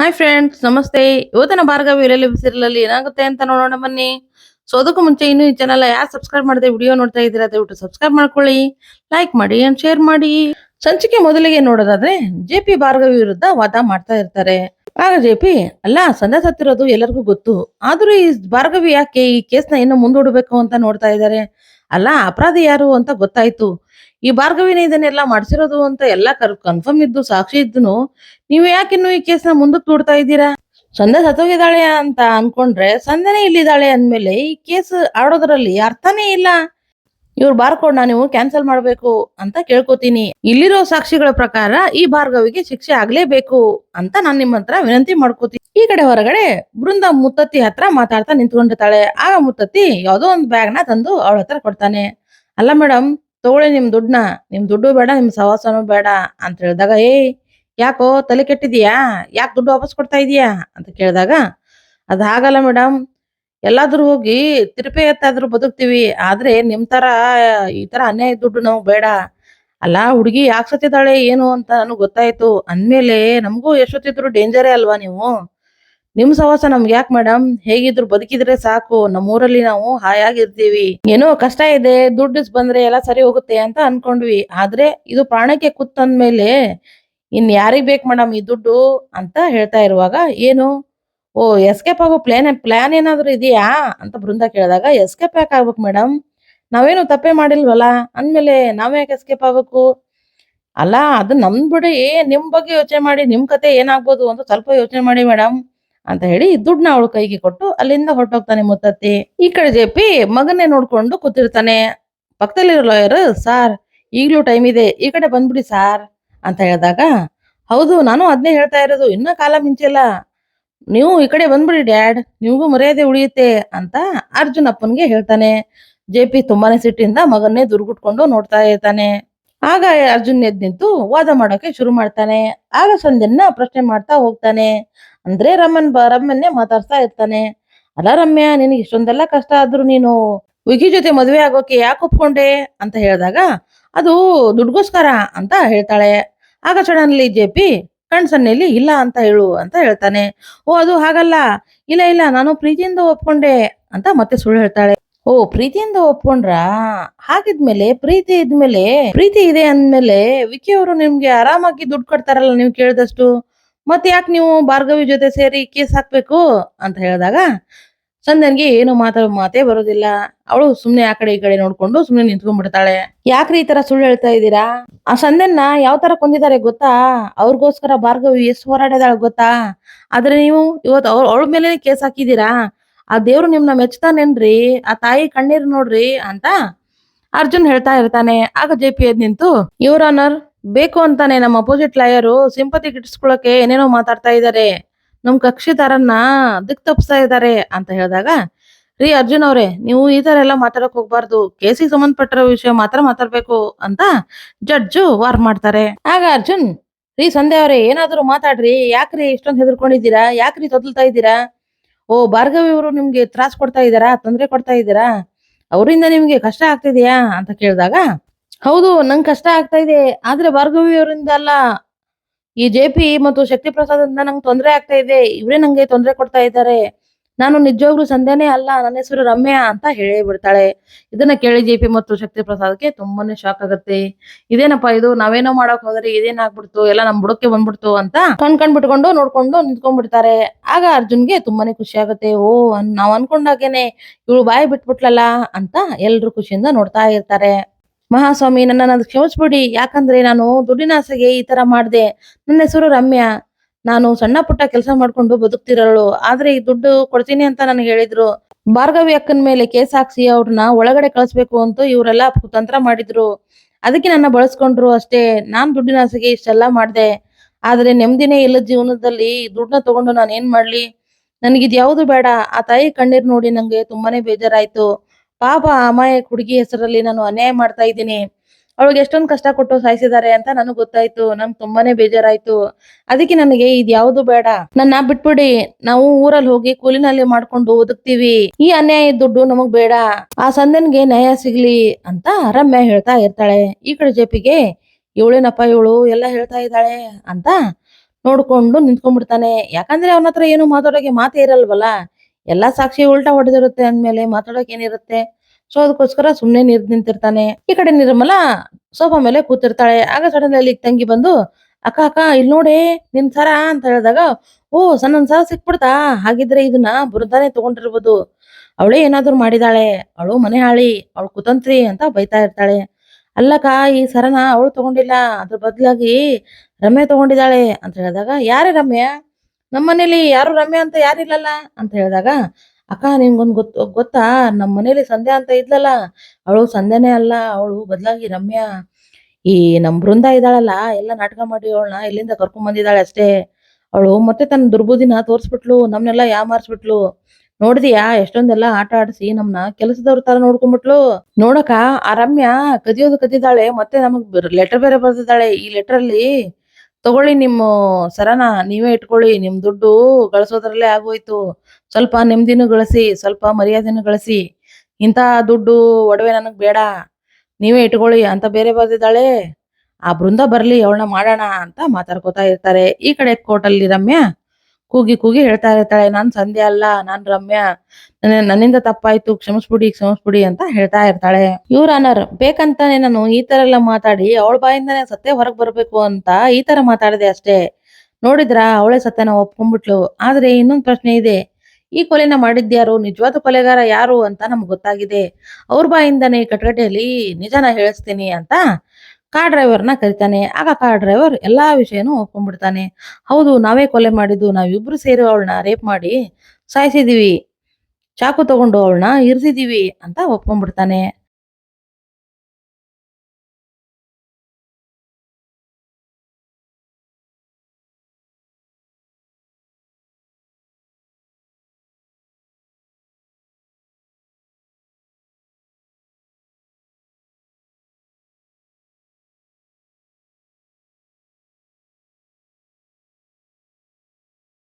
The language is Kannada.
ಹಾಯ್ ಫ್ರೆಂಡ್ಸ್ ನಮಸ್ತೆ. ಇವತ್ತಿನ ಭಾರ್ಗವಿ ಬಿಸಿಲಲ್ಲಿ ಏನಾಗುತ್ತೆ ಅಂತ ನೋಡೋಣ ಬನ್ನಿ. ಸೊ ಅದಕ್ಕೂ ಮುಂಚೆ ಇನ್ನೂ ಈ ಚಾನಲ್ ಯಾರು ಸಬ್ಸ್ಕ್ರೈಬ್ ಮಾಡದೆ ವಿಡಿಯೋ ನೋಡ್ತಾ ಇದ್ದೀರಾ, ದಯವಿಟ್ಟು ಸಬ್ಸ್ಕ್ರೈಬ್ ಮಾಡ್ಕೊಳ್ಳಿ ಲೈಕ್ ಮಾಡಿ ಅಂಡ್ ಶೇರ್ ಮಾಡಿ. ಸಂಚಿಕೆ ಮೊದಲಿಗೆ ನೋಡೋದಾದ್ರೆ ಜೆ ಪಿ ಭಾರ್ಗವಿ ವಿರುದ್ಧ ವಾದ ಮಾಡ್ತಾ ಇರ್ತಾರೆ. ಆಗ ಜೆ ಪಿ ಅಲ್ಲ ಸಂದ ಸತ್ತಿರೋದು ಎಲ್ಲರಿಗೂ ಗೊತ್ತು. ಆದ್ರೂ ಈ ಭಾರ್ಗವಿ ಯಾಕೆ ಈ ಕೇಸ್ನ ಇನ್ನು ಮುಂದೂಡಬೇಕು ಅಂತ ನೋಡ್ತಾ ಇದ್ದಾರೆ. ಅಲ್ಲ, ಅಪರಾಧಿ ಯಾರು ಅಂತ ಗೊತ್ತಾಯ್ತು. ಈ ಭಾರ್ಗವಿನೇ ಇದನ್ನೆಲ್ಲ ಮಾಡ್ಸಿರೋದು ಅಂತ ಎಲ್ಲ ಕನ್ಫರ್ಮ್ ಇದ್ದು, ಸಾಕ್ಷಿ ಇದ್ದನು, ನೀವು ಯಾಕೆ ಇನ್ನು ಈ ಕೇಸ್ನ ಮುಂದಕ್ಕೆ ತೋಡ್ತಾ ಇದ್ದೀರಾ? ಸಂಧ್ಯಾ ಸತ್ತೋಗಿದ್ದಾಳೆ ಅಂತ ಅನ್ಕೊಂಡ್ರೆ ಸಂಧ್ಯನೇ ಇಲ್ಲಿದ್ದಾಳೆ ಅಂದ್ಮೇಲೆ ಈ ಕೇಸ್ ಆಡೋದ್ರಲ್ಲಿ ಅರ್ಥನೇ ಇಲ್ಲ. ಇವ್ರ ಬಾರ್ಕೋಡ್ನ ನೀವು ಕ್ಯಾನ್ಸಲ್ ಮಾಡಬೇಕು ಅಂತ ಕೇಳ್ಕೊತೀನಿ. ಇಲ್ಲಿರೋ ಸಾಕ್ಷಿಗಳ ಪ್ರಕಾರ ಈ ಭಾರ್ಗವಿಗೆ ಶಿಕ್ಷೆ ಆಗ್ಲೇಬೇಕು ಅಂತ ನಾನ್ ನಿಮ್ಮ ಹತ್ರ ವಿನಂತಿ ಮಾಡ್ಕೋತೀನಿ. ಈ ಕಡೆ ಹೊರಗಡೆ ಬೃಂದ ಮುತ್ತತ್ತಿ ಹತ್ರ ಮಾತಾಡ್ತಾ ನಿಂತ್ಕೊಂಡಿರ್ತಾಳೆ. ಆಗ ಮುತ್ತತ್ತಿ ಯಾವ್ದೋ ಒಂದು ನ ತಂದು ಅವಳ ಹತ್ರ ಕೊಡ್ತಾನೆ. ಅಲ್ಲ ಮೇಡಮ್ ತಗೊಳ್ಳಿ ನಿಮ್ ದುಡ್ಡನ್ನ. ನಿಮ್ ದುಡ್ಡು ಬೇಡ, ನಿಮ್ ಸವಾಸನೂ ಬೇಡ ಅಂತ ಹೇಳಿದಾಗ ಏಯ್ ಯಾಕೋ ತಲೆ ಕೆಟ್ಟಿದೀಯಾ? ಯಾಕೆ ದುಡ್ಡು ವಾಪಸ್ ಕೊಡ್ತಾ ಇದೀಯಾ? ಅಂತ ಕೇಳಿದಾಗ, ಅದ್ ಹಾಗಲ್ಲ ಮೇಡಮ್ ಎಲ್ಲಾದ್ರೂ ಹೋಗಿ ತಿರುಪೆ ಎತ್ತಾದ್ರೂ ಬದುಕ್ತಿವಿ. ಆದ್ರೆ ನಿಮ್ ತರ, ಈ ತರ ಅನ್ಯಾಯ ದುಡ್ಡು ನಾವು ಬೇಡ. ಅಲ್ಲ, ಹುಡುಗಿ ಯಾಕೆ ಸತ್ತಿದ್ದಾಳೆ, ಏನು ಅಂತ ನನಗೆ ಗೊತ್ತಾಯ್ತು. ಅಂದ್ಮೇಲೆ ನಮಗೂ ಎಷ್ಟೊತ್ತಿದ್ರು ಡೇಂಜರೇ ಅಲ್ವಾ ನೀವು? ನಿಮ್ ಸವಾಸ ನಮ್ಗೆ ಯಾಕೆ ಮೇಡಮ್ ಹೇಗಿದ್ರು ಬದುಕಿದ್ರೆ ಸಾಕು. ನಮ್ಮೂರಲ್ಲಿ ನಾವು ಹಾಯಾಗಿರ್ತೀವಿ. ಏನೋ ಕಷ್ಟ ಇದೆ, ದುಡ್ಡು ಬಂದ್ರೆ ಎಲ್ಲ ಸರಿ ಹೋಗುತ್ತೆ ಅಂತ ಅನ್ಕೊಂಡ್ವಿ. ಆದ್ರೆ ಇದು ಪ್ರಾಣಕ್ಕೆ ಕುತ್ತಂದ್ಮೇಲೆ ಇನ್ ಯಾರಿಗ್ ಬೇಕು ಮೇಡಮ್ ಈ ದುಡ್ಡು ಅಂತ ಹೇಳ್ತಾ ಇರುವಾಗ, ಏನು? ಓ ಎಸ್ಕೇಪ್ ಆಗೋ ಪ್ಲಾನ್ ಪ್ಲಾನ್ ಏನಾದ್ರು ಇದೆಯಾ? ಅಂತ ಬೃಂದ ಕೇಳಿದಾಗ ಎಸ್ಕೇಪ್ ಯಾಕೆ ಆಗ್ಬೇಕು ಮೇಡಮ್ ನಾವೇನು ತಪ್ಪೆ ಮಾಡಿಲ್ವಲ್ಲ? ಅಂದ್ಮೇಲೆ ನಾವ್ ಯಾಕೆ ಎಸ್ಕೇಪ್ ಆಗ್ಬೇಕು? ಅಲ್ಲ, ಅದು ನಮ್ ಬಿಡಿ. ನಿಮ್ ಬಗ್ಗೆ ಯೋಚನೆ ಮಾಡಿ, ನಿಮ್ ಕತೆ ಏನಾಗ್ಬೋದು ಅಂತ ಸ್ವಲ್ಪ ಯೋಚನೆ ಮಾಡಿ ಮೇಡಮ್ ಅಂತ ಹೇಳಿ ದುಡ್ಡನ್ನ ಅವಳು ಕೈಗೆ ಕೊಟ್ಟು ಅಲ್ಲಿಂದ ಹೊರಟೋಗ್ತಾನೆ ಮುತ್ತತ್ತಿ. ಈ ಕಡೆ ಜೆಪಿ ಮಗನ್ನೇ ನೋಡ್ಕೊಂಡು ಕೂತಿರ್ತಾನೆ. ಪಕ್ಕದಲ್ಲಿರೋ ಲಾಯರ್ ಸಾರ್, ಈಗಲೂ ಟೈಮ್ ಇದೆ. ಈ ಕಡೆ ಬಂದ್ಬಿಡಿ ಸಾರ್, ಅಂತ ಹೇಳಿದಾಗ, ಹೌದು, ನಾನು ಅದನ್ನೇ ಹೇಳ್ತಾ ಇರೋದು. ಇನ್ನ ಕಾಲ ಮಿಂಚಿಲ್ಲ. ನೀವು ಈ ಕಡೆ ಬಂದ್ಬಿಡಿ, ಡ್ಯಾಡ್. ನಿಮಗೂ ಮರ್ಯಾದೆ ಉಳಿಯುತ್ತೆ, ಅಂತ ಅರ್ಜುನ್ ಅಪ್ಪನ್ಗೆ ಹೇಳ್ತಾನೆ. ಜೆ ಪಿ ತುಂಬಾನೇ ಸಿಟ್ಟಿಂದ ಮಗನ್ನೇ ದುರ್ಗುಟ್ಕೊಂಡು ನೋಡ್ತಾ ಇರ್ತಾನೆ. ಆಗ ಅರ್ಜುನ್ ಎದ್ ನಿಂತು ವಾದ ಮಾಡೋಕೆ ಶುರು ಮಾಡ್ತಾನೆ. ಆಗ ಸಂಧ್ಯನ್ನ ಪ್ರಶ್ನೆ ಮಾಡ್ತಾ ಹೋಗ್ತಾನೆ. ಅಂದ್ರೆ ರಮನ್ ಬ ರಮ್ಯನ್ನೇ ಮಾತಾಡ್ತಾ ಇರ್ತಾನೆ. ಅಲ್ಲ ರಮ್ಯ, ನಿನಗೆ ಇಷ್ಟೊಂದೆಲ್ಲ ಕಷ್ಟ ಆದ್ರೂ ನೀನು ವಿಕಿ ಜೊತೆ ಮದುವೆ ಆಗೋಕೆ ಯಾಕೆ ಒಪ್ಕೊಂಡೆ ಅಂತ ಹೇಳಿದಾಗ, ಅದು ದುಡ್ಗೋಸ್ಕರ ಅಂತ ಹೇಳ್ತಾಳೆ. ಆಗ ಸಡನ್ಲಿ ಜೆ ಪಿ ಕಣ್ಸನ್ನೆಲ್ಲಿ ಇಲ್ಲ ಅಂತ ಹೇಳು ಅಂತ ಹೇಳ್ತಾನೆ. ಓ, ಅದು ಹಾಗಲ್ಲ. ಇಲ್ಲ ಇಲ್ಲ, ನಾನು ಪ್ರೀತಿಯಿಂದ ಒಪ್ಕೊಂಡೆ ಅಂತ ಮತ್ತೆ ಸುಳ್ಳು ಹೇಳ್ತಾಳೆ. ಓ, ಪ್ರೀತಿಯಿಂದ ಒಪ್ಕೊಂಡ್ರ? ಹಾಗಿದ್ಮೇಲೆ, ಪ್ರೀತಿ ಇದ್ಮೇಲೆ, ಪ್ರೀತಿ ಇದೆ ಅಂದ್ಮೇಲೆ ವಿಕಿ ಅವರು ನಿಮ್ಗೆ ಆರಾಮಾಗಿ ದುಡ್ಡು ಕೊಡ್ತಾರಲ್ಲ ನೀವು ಕೇಳಿದಷ್ಟು. ಮತ್ತೆ ಯಾಕೆ ನೀವು ಭಾರ್ಗವಿ ಜೊತೆ ಸೇರಿ ಕೇಸ್ ಹಾಕ್ಬೇಕು ಅಂತ ಹೇಳಿದಾಗ, ಚಂದನ್ಗೆ ಏನು ಮಾತಾ, ಮಾತೇ ಬರೋದಿಲ್ಲ. ಅವಳು ಸುಮ್ನೆ ಆ ಕಡೆ ಈ ಕಡೆ ನೋಡ್ಕೊಂಡು ಸುಮ್ನೆ ನಿಂತ್ಕೊಂಡ್ಬಿಡ್ತಾಳೆ. ಯಾಕ್ರಿ ಈ ತರ ಸುಳ್ಳು ಹೇಳ್ತಾ ಇದ್ದೀರಾ? ಆ ಸಂದನ್ನ ಯಾವ ತರ ಕೊಂದಿದ್ದಾರೆ ಗೊತ್ತಾ? ಅವ್ರಿಗೋಸ್ಕರ ಭಾರ್ಗವಿ ಎಷ್ಟು ಹೋರಾಡಿದಾಳೆ ಗೊತ್ತಾ? ಆದ್ರೆ ನೀವು ಇವತ್ತು ಅವ್ರ, ಅವಳ ಮೇಲೆ ಕೇಸ್ ಹಾಕಿದೀರಾ ಆ ದೇವ್ರು ನಿಮ್ನ ಮೆಚ್ತಾನೇನ್ರಿ? ಆ ತಾಯಿ ಕಣ್ಣೀರ್ ನೋಡ್ರಿ ಅಂತ ಅರ್ಜುನ್ ಹೇಳ್ತಾ ಇರ್ತಾನೆ. ಆಗ ಜೆ ಪಿ ಎದ್ ನಿಂತು ಯುವರ್ ಆನರ್ ಬೇಕು ಅಂತಾನೆ ನಮ್ಮ ಅಪೋಸಿಟ್ ಲಾಯರು ಸಿಂಪತಿ ಗಿಟ್ಟಿಸ್ಕೊಳಕ್ಕೆ ಏನೇನೋ ಮಾತಾಡ್ತಾ ಇದ್ದಾರೆ ನಮ್ ಕಕ್ಷಿದಾರನ್ನ ದಿಕ್ ತಪ್ಪಿಸ್ತಾ ಇದ್ದಾರೆ ಅಂತ ಹೇಳಿದಾಗ, ರೀ ಅರ್ಜುನ್ ಅವ್ರೆ, ನೀವು ಈ ತರ ಎಲ್ಲ ಮಾತಾಡಕ್ ಹೋಗ್ಬಾರ್ದು. ಕೇಸಿಗೆ ಸಂಬಂಧಪಟ್ಟಿರೋ ವಿಷಯ ಮಾತ್ರ ಮಾತಾಡ್ಬೇಕು ಅಂತ ಜಡ್ಜು ವಾರ್ ಮಾಡ್ತಾರೆ. ಆಗ ಅರ್ಜುನ್, ರೀ ಸಂಧ್ಯಾ ಅವ್ರೆ, ಏನಾದ್ರು ಮಾತಾಡ್ರಿ. ಯಾಕ್ರಿ ಇಷ್ಟೊಂದು ಹೆದರ್ಕೊಂಡಿದ್ದೀರಾ? ಯಾಕ್ರಿ ತೊದಲ್ತಾ ಇದ್ದೀರಾ? ಓ, ಭಾರ್ಗವಿ ಅವರು ನಿಮ್ಗೆ ತ್ರಾಸ್ ಕೊಡ್ತಾ ಇದ್ದಾರಾ? ತೊಂದರೆ ಕೊಡ್ತಾ ಇದ್ದೀರಾ? ಅವರಿಂದ ನಿಮ್ಗೆ ಕಷ್ಟ ಆಗ್ತಿದ್ಯಾ? ಅಂತ ಕೇಳಿದಾಗ ಹೌದು, ನಂಗೆ ಕಷ್ಟ ಆಗ್ತಾ ಇದೆ. ಆದ್ರೆ ಭಾರ್ಗವಿ ಅವರಿಂದ ಅಲ್ಲ, ಈ ಜೆ ಪಿ ಮತ್ತು ಶಕ್ತಿ ಪ್ರಸಾದ್ ಅಂತ ನಂಗೆ ತೊಂದರೆ ಆಗ್ತಾ ಇದೆ. ಇವರೇ ನಂಗೆ ತೊಂದರೆ ಕೊಡ್ತಾ ಇದ್ದಾರೆ. ನಾನು ನಿಜವಾಗ್ಲೂ ಸಂಧ್ಯಾನೇ ಅಲ್ಲ, ನನ್ನ ಹೆಸರು ರಮ್ಯಾ ಅಂತ ಹೇಳಿ ಬಿಡ್ತಾಳೆ ಇದನ್ನ ಕೇಳಿ ಜೆ ಪಿ ಮತ್ತು ಶಕ್ತಿ ಪ್ರಸಾದ್ಗೆ ತುಂಬಾನೇ ಶಾಕ್ ಆಗುತ್ತೆ. ಇದೇನಪ್ಪ ಇದು, ನಾವೇನೋ ಮಾಡಕ್ ಹೋದ್ರೆ ಇದೇನಾಗ್ಬಿಡ್ತು ಎಲ್ಲ ನಮ್ ಬುಡಕ್ಕೆ ಬಂದ್ಬಿಡ್ತು ಅಂತ ಕಣ್ ಕಣ್ ಬಿಟ್ಕೊಂಡು ನೋಡ್ಕೊಂಡು ನಿಂತ್ಕೊಂಡ್ಬಿಡ್ತಾರೆ. ಆಗ ಅರ್ಜುನ್ಗೆ ತುಂಬಾನೇ ಖುಷಿ ಆಗುತ್ತೆ. ಓ, ನಾವ್ ಅನ್ಕೊಂಡಾಗೇನೆ ಇವಳು ಬಾಯಿ ಬಿಟ್ಬಿಟ್ಲಲ್ಲ ಅಂತ ಎಲ್ರು ಖುಷಿಯಿಂದ ನೋಡ್ತಾ ಇರ್ತಾರೆ. ಮಹಾಸ್ವಾಮಿ, ನನ್ನನ್ನು ಕ್ಷಮಿಸ್ಬಿಡಿ. ಯಾಕಂದ್ರೆ ನಾನು ದುಡ್ಡಿನ ಆಸೆಗೆ ಈ ತರ ಮಾಡಿದೆ. ನನ್ನ ಹೆಸರು ರಮ್ಯಾ. ನಾನು ಸಣ್ಣ ಪುಟ್ಟ ಕೆಲಸ ಮಾಡ್ಕೊಂಡು ಬದುಕ್ತಿರಳು. ಆದ್ರೆ ಈ ದುಡ್ಡು ಕೊಡ್ತೀನಿ ಅಂತ ನನಗೆ ಹೇಳಿದ್ರು. ಭಾರ್ಗವಿ ಅಕ್ಕನ ಮೇಲೆ ಕೇಸ್ ಹಾಕ್ಸಿ ಅವ್ರನ್ನ ಒಳಗಡೆ ಕಳಿಸ್ಬೇಕು ಅಂತ ಇವರೆಲ್ಲ ತಂತ್ರ ಮಾಡಿದ್ರು. ಅದಕ್ಕೆ ನನ್ನ ಬಳಸ್ಕೊಂಡ್ರು ಅಷ್ಟೇ. ನಾನ್ ದುಡ್ಡಿನ ಆಸೆಗೆ ಇಷ್ಟೆಲ್ಲ ಮಾಡಿದೆ. ಆದ್ರೆ ನೆಮ್ಮದಿನೇ ಇಲ್ಲ ಜೀವನದಲ್ಲಿ. ದುಡ್ಡನ್ನ ತಗೊಂಡು ನಾನು ಏನ್ ಮಾಡ್ಲಿ? ನನಗಿದ್ಯಾವುದು ಬೇಡ. ಆ ತಾಯಿ ಕಣ್ಣೀರ್ ನೋಡಿ ನಂಗೆ ತುಂಬಾನೇ ಬೇಜಾರಾಯ್ತು. ಪಾಪ ಅಮಾಯಕ ಹುಡುಗಿ ಹೆಸರಲ್ಲಿ ನಾನು ಅನ್ಯಾಯ ಮಾಡ್ತಾ ಇದ್ದೀನಿ. ಅವಳಿಗೆ ಎಷ್ಟೊಂದು ಕಷ್ಟ ಕೊಟ್ಟು ಸಾಯಿಸಿದ್ದಾರೆ ಅಂತ ನನಗೆ ಗೊತ್ತಾಯ್ತು. ನಂಗೆ ತುಂಬಾನೇ ಬೇಜಾರಾಯ್ತು. ಅದಕ್ಕೆ ನನಗೆ ಇದ್ಯಾವುದು ಬೇಡ. ನನ್ನ ಬಿಟ್ಬಿಡಿ. ನಾವು ಊರಲ್ಲಿ ಹೋಗಿ ಕೂಲಿನಲ್ಲಿ ಮಾಡ್ಕೊಂಡು ಒದಗ್ತೀವಿ. ಈ ಅನ್ಯಾಯ ದುಡ್ಡು ನಮಗ್ ಬೇಡ. ಆ ಸಂದನ್ಗೆ ನ್ಯಾಯ ಸಿಗ್ಲಿ ಅಂತ ರಮ್ಯ ಹೇಳ್ತಾ ಇರ್ತಾಳೆ. ಈ ಕಡೆ ಜೆಪಿಗೆ ಇವಳೇನಪ್ಪ ಇವಳು ಎಲ್ಲ ಹೇಳ್ತಾ ಇದ್ದಾಳೆ ಅಂತ ನೋಡ್ಕೊಂಡು ನಿಂತ್ಕೊಂಡ್ಬಿಡ್ತಾನೆ. ಯಾಕಂದ್ರೆ ಅವನ ಹತ್ರ ಏನು ಮಾತಾಡೋಕೆ ಮಾತೇ ಇರಲ್ವಲ್ಲ. ಎಲ್ಲಾ ಸಾಕ್ಷಿ ಉಲ್ಟಾ ಹೊಡೆದಿರುತ್ತೆ ಅಂದ್ಮೇಲೆ ಮಾತಾಡೋಕೆ ಏನಿರುತ್ತೆ? ಸೊ ಅದಕ್ಕೋಸ್ಕರ ಸುಮ್ನೆ ನೀರ್ ನಿಂತಿರ್ತಾನೆ. ಈ ಕಡೆ ನಿರ್ಮಲ ಸೋಫಾ ಮೇಲೆ ಕೂತಿರ್ತಾಳೆ. ಆಗ ಸಡನ್ ಅಲ್ಲಿ ತಂಗಿ ಬಂದು, ಅಕ್ಕ ಅಕ್ಕ ಇಲ್ಲಿ ನೋಡಿ, ನಿನ್ ಸರ ಅಂತ ಹೇಳಿದಾಗ, ಓ ಸಣ್ಣ ಸರ ಸಿಕ್ಬಿಡ್ತಾ? ಹಾಗಿದ್ರೆ ಇದನ್ನ ಬುರುದಾನೆ ತಗೊಂಡಿರ್ಬೋದು. ಅವಳೇ ಏನಾದ್ರು ಮಾಡಿದಾಳೆ. ಅವಳು ಮನೆ ಹಾಳಿ. ಅವಳು ಕುತಂತ್ರಿ ಅಂತ ಬೈತಾ ಇರ್ತಾಳೆ. ಅಲ್ಲಕ್ಕ, ಈ ಸರನ ಅವಳು ತಗೊಂಡಿಲ್ಲ. ಅದ್ರ ಬದಲಾಗಿ ರಮ್ಯ ತಗೊಂಡಿದ್ದಾಳೆ ಅಂತ ಹೇಳಿದಾಗ, ಯಾರೇ ರಮ್ಯ? ನಮ್ಮ ಮನೇಲಿ ಯಾರು ರಮ್ಯ ಅಂತ ಯಾರು ಯಾರಿಲ್ಲಲ್ಲ ಅಂತ ಹೇಳಿದಾಗ, ಅಕ್ಕ, ನಿಮ್ಗೊಂದು ಗೊತ್ತ ಗೊತ್ತಾ? ನಮ್ಮ ಮನೇಲಿ ಸಂಧ್ಯಾ ಅಂತ ಇದ್ಲಲ್ಲ. ಅವಳು ಸಂಧ್ಯಾನೇ ಅಲ್ಲ. ಅವಳು ಬದಲಾಗಿ ರಮ್ಯಾ. ಈ ನಮ್ ಬೃಂದ ಇದ್ದಾಳಲ್ಲ. ಎಲ್ಲ ನಾಟಕ ಮಾಡಿ ಅವಳನ್ನ ಇಲ್ಲಿಂದ ಕರ್ಕೊಂಡ್ ಬಂದಿದ್ದಾಳೆ ಅಷ್ಟೇ. ಅವಳು ಮತ್ತೆ ತನ್ನ ದುರ್ಬುದಿನ ತೋರ್ಸ್ಬಿಟ್ಲು. ನಮ್ನೆಲ್ಲ ಯಾಮಾರಿಸ್ಬಿಟ್ಲು ನೋಡಿದ್ಯಾ? ಎಷ್ಟೊಂದೆಲ್ಲ ಆಟ ಆಡಿಸಿ ನಮ್ನ ಕೆಲಸದವ್ರ ತರ ನೋಡ್ಕೊಂಡ್ಬಿಟ್ಲು. ನೋಡಕ ಆ ರಮ್ಯಾ ಕದಿಯೋದು ಕದಿದಾಳೆ. ಮತ್ತೆ ನಮಗ್ ಲೆಟರ್ ಬೇರೆ ಬರ್ದಿದ್ದಾಳೆ. ಈ ಲೆಟರ್ ಅಲ್ಲಿ ತಗೊಳ್ಳಿ ನಿಮ್ಮ ಸರನ, ನೀವೇ ಇಟ್ಕೊಳ್ಳಿ, ನಿಮ್ ದುಡ್ಡು ಗಳಿಸೋದ್ರಲ್ಲೇ ಆಗೋಯ್ತು. ಸ್ವಲ್ಪ ನೆಮ್ಮದಿನೂ ಗಳಿಸಿ, ಸ್ವಲ್ಪ ಮರ್ಯಾದೆನೂ ಗಳಿಸಿ. ಇಂಥ ದುಡ್ಡು ಒಡವೆ ನನಗ್ ಬೇಡ. ನೀವೇ ಇಟ್ಕೊಳ್ಳಿ, ಅಂತ ಬೇರೆ ಬರ್ದಿದ್ದಾಳೆ. ಆ ಬೃಂದ ಬರ್ಲಿ, ಅವಳನ್ನ ಮಾಡೋಣ ಅಂತ ಮಾತಾಡ್ಕೊತಾ ಇರ್ತಾರೆ. ಈ ಕಡೆ ಕೋರ್ಟಲ್ಲಿ ರಮ್ಯಾ ಕೂಗಿ ಕೂಗಿ ಹೇಳ್ತಾ ಇರ್ತಾಳೆ, ನಾನ್ ಸಂಧ್ಯಾ ಅಲ್ಲ, ನಾನ್ ರಮ್ಯಾ ನನ್ನ- ನನ್ನಿಂದ ತಪ್ಪಾಯ್ತು, ಕ್ಷಮಿಸ್ಬಿಡಿ ಕ್ಷಮಿಸ್ಬಿಡಿ ಅಂತ ಹೇಳ್ತಾ ಇರ್ತಾಳೆ. ಇವ್ರ ಅನರ್, ಬೇಕಂತಾನೆ ನಾನು ಈ ತರ ಎಲ್ಲ ಮಾತಾಡಿ, ಅವಳ ಬಾಯಿಂದಾನೆ ಸತ್ಯ ಹೊರಗ್ ಬರ್ಬೇಕು ಅಂತ ಈ ತರ ಮಾತಾಡಿದೆ ಅಷ್ಟೇ. ನೋಡಿದ್ರ, ಅವಳೇ ಸತ್ಯನ ಒಪ್ಕೊಂಡ್ಬಿಟ್ಲು. ಆದ್ರೆ ಇನ್ನೊಂದ್ ಪ್ರಶ್ನೆ ಇದೆ. ಈ ಕೊಲೆನ ಮಾಡಿದ್ಯಾರು ನಿಜವಾದ ಕೊಲೆಗಾರ ಯಾರು ಅಂತ ನಮ್ಗೆ ಗೊತ್ತಾಗಿದೆ. ಅವ್ರ ಬಾಯಿಂದಾನೆ ಕಟ್ಕಟೆಯಲ್ಲಿ ನಿಜಾನ ಹೇಳಿಸ್ತೀನಿ ಅಂತ ಕಾರ್ ಡ್ರೈವರ್ನ ಕರಿತಾನೆ. ಆಗ ಕಾರ್ ಡ್ರೈವರ್ ಎಲ್ಲಾ ವಿಷಯನೂ ಒಪ್ಕೊಂಡ್ಬಿಡ್ತಾನೆ. ಹೌದು, ನಾವೇ ಕೊಲೆ ಮಾಡಿದ್ದು, ನಾವಿಬ್ರು ಸೇರಿ ಅವಳನ್ನ ರೇಪ್ ಮಾಡಿ ಸಾಯಿಸಿದೀವಿ. ಚಾಕು ತಗೊಂಡು ಅವಳನ್ನ ಇರಿಸಿದೀವಿ ಅಂತ ಒಪ್ಕೊಂಡ್ಬಿಡ್ತಾನೆ.